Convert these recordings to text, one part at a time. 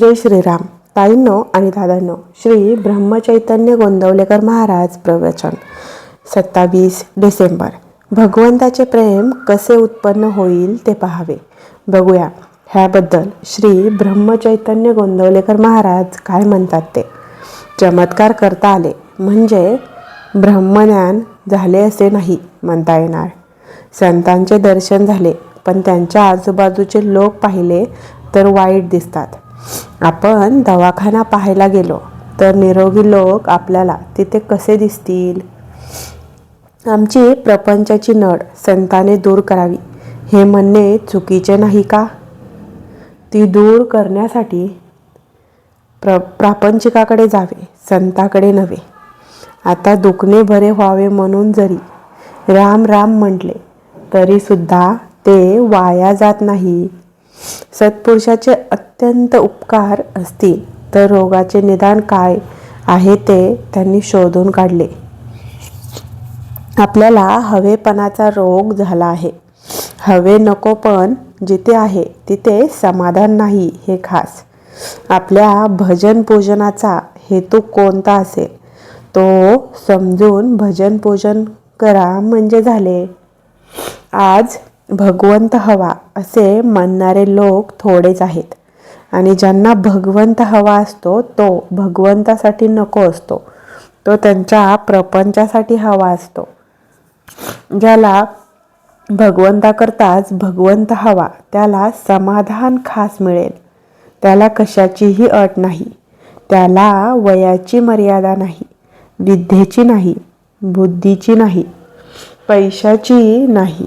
जय श्रीराम. ताईंनो आणि दादांनो श्री ब्रह्मचैतन्य गोंदवलेकर महाराज प्रवचन. सत्तावीस डिसेंबर. भगवंताचे प्रेम कसे उत्पन्न होईल ते पाहावे. बघूया. ह्याबद्दल श्री ब्रह्मचैतन्य गोंदवलेकर महाराज काय म्हणतात ते? चमत्कार करता आले. म्हणजे ब्रह्मज्ञान झाले असे नाही म्हणता येणार. संतांचे दर्शन झाले पण त्यांच्या आजूबाजूचे लोक पाहिले तर वाईट दिसतात. आपण दवाखाना पाहायला गेलो तर निरोगी लोक आपल्याला तिथे कसे दिसतील? आमची प्रपंचाची नड संताने दूर करावी हे म्हणणे चुकीचे नाही का? ती दूर करण्यासाठी प्र प्रापंचिकाकडे जावे संताकडे नव्हे. आता दुखणे बरे व्हावे म्हणून जरी राम राम म्हटले तरीसुद्धा ते वाया जात नाही. सत्पुरुषाचे अत्यंत उपकार असतील तर रोगाचे निदान काय आहे ते त्यांनी शोधून काढले. आपल्याला हवेपणाचा रोग झाला आहे. हवे नको पण जिथे आहे तिथे समाधान नाही हे खास. आपल्या भजन पूजनाचा हेतू कोणता असेल? तो समजून भजन पूजन करा म्हणजे झाले. आज भगवंत हवा असे म्हणणारे लोक थोडेच आहेत. आणि ज्यांना भगवंत हवा असतो तो भगवंतासाठी नको असतो. तो त्यांच्या प्रपंचासाठी हवा असतो. ज्याला भगवंताकरताच भगवंत हवा त्याला समाधान खास मिळेल. त्याला कशाचीही अट नाही. त्याला वयाची मर्यादा नाही विद्येची नाही बुद्धीची नाही पैशाची नाही.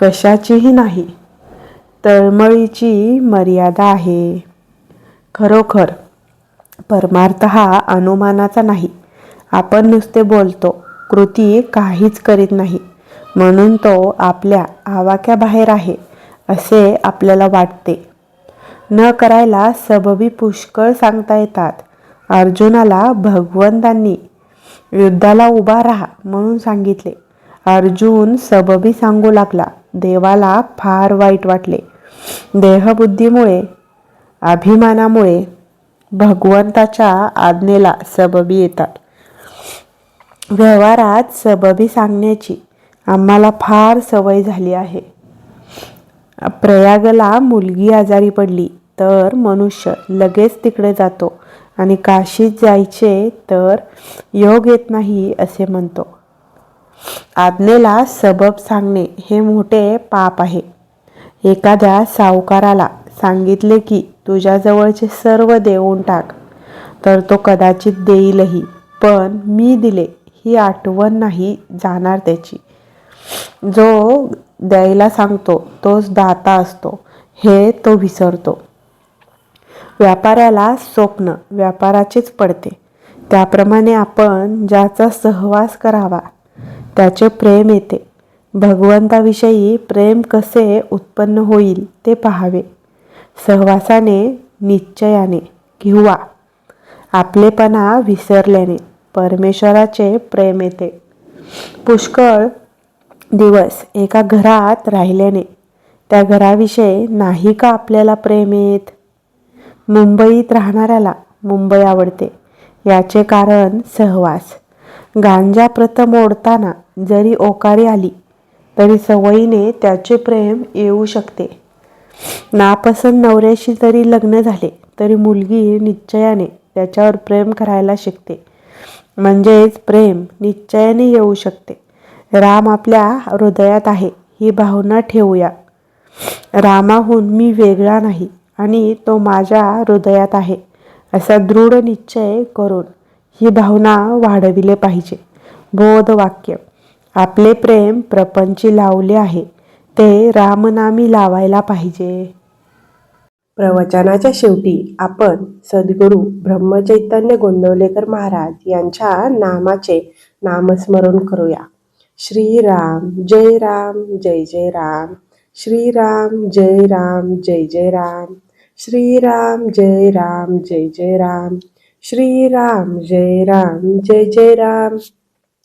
कशाचीही नाही. तळमळीची मर्यादा आहे. खरोखर परमार्थ हा अनुमानाचा नाही. आपण नुसते बोलतो कृती काहीच करीत नाही. म्हणून तो आपल्या आवाक्याबाहेर आहे असे आपल्याला वाटते. न करायला सबबी पुष्कळ सांगता येतात. अर्जुनाला भगवंतांनी युद्धाला उभा राहा म्हणून सांगितले. अर्जुन सबबी सांगू लागला. देवाला फार वाईट वाटले. देहबुद्धीमुळे अभिमानामुळे भगवंताच्या आज्ञेला सबबी येतात. व्यवहारात सबबी सांगण्याची आम्हाला फार सवय झाली आहे. प्रयागला मुलगी आजारी पडली तर मनुष्य लगेच तिकडे जातो आणि काशीत जायचे तर योग येत नाही असे म्हणतो. आज्ञेला सबब सांगणे हे मोठे पाप आहे. एखाद्या सावकाराला सांगितले की तुझ्याजवळचे सर्व देऊन टाक. तर तो कदाचित देईलही पण मी दिले ही आठवण नाही जाणार त्याची. जो द्यायला सांगतो तोच दाता असतो हे तो विसरतो. व्यापाऱ्याला स्वप्न व्यापाराचेच पडते. त्याप्रमाणे आपण ज्याचा सहवास करावा त्याचे प्रेम येते. भगवंताविषयी प्रेम कसे उत्पन्न होईल ते पाहावे. सहवासाने निश्चयाने किंवा आपलेपणा विसरल्याने परमेश्वराचे प्रेम येते. पुष्कळ दिवस एका घरात राहिल्याने त्या घराविषयी नाही का आपल्याला प्रेम येत? मुंबईत राहणाऱ्याला मुंबई आवडते. याचे कारण सहवास. गांजा प्रथम ओढताना जरी ओकारी आली तरी सवयीने त्याचे प्रेम येऊ शकते. नापसंत नवऱ्याशी जरी लग्न झाले तरी मुलगी निश्चयाने त्याच्यावर प्रेम करायला शिकते. म्हणजेच प्रेम निश्चयाने येऊ शकते. राम आपल्या हृदयात आहे ही भावना ठेवूया. रामाहून मी वेगळा नाही आणि तो माझ्या हृदयात आहे असा दृढ निश्चय करून ही भावना वाढविले पाहिजे. बोध वाक्य आपले प्रेम प्रपंची लावले आहे. ते रामनामी लावायला पाहिजे. प्रवचनाच्या शेवटी आपण सद्गुरू ब्रह्मचैतन्य गोंदवलेकर महाराज यांच्या नामाचे नामस्मरण करूया. श्रीराम जय राम जय जय राम. श्रीराम जय राम जय जय राम. श्रीराम जय राम जय जय राम. श्रीराम जय राम जय जय राम.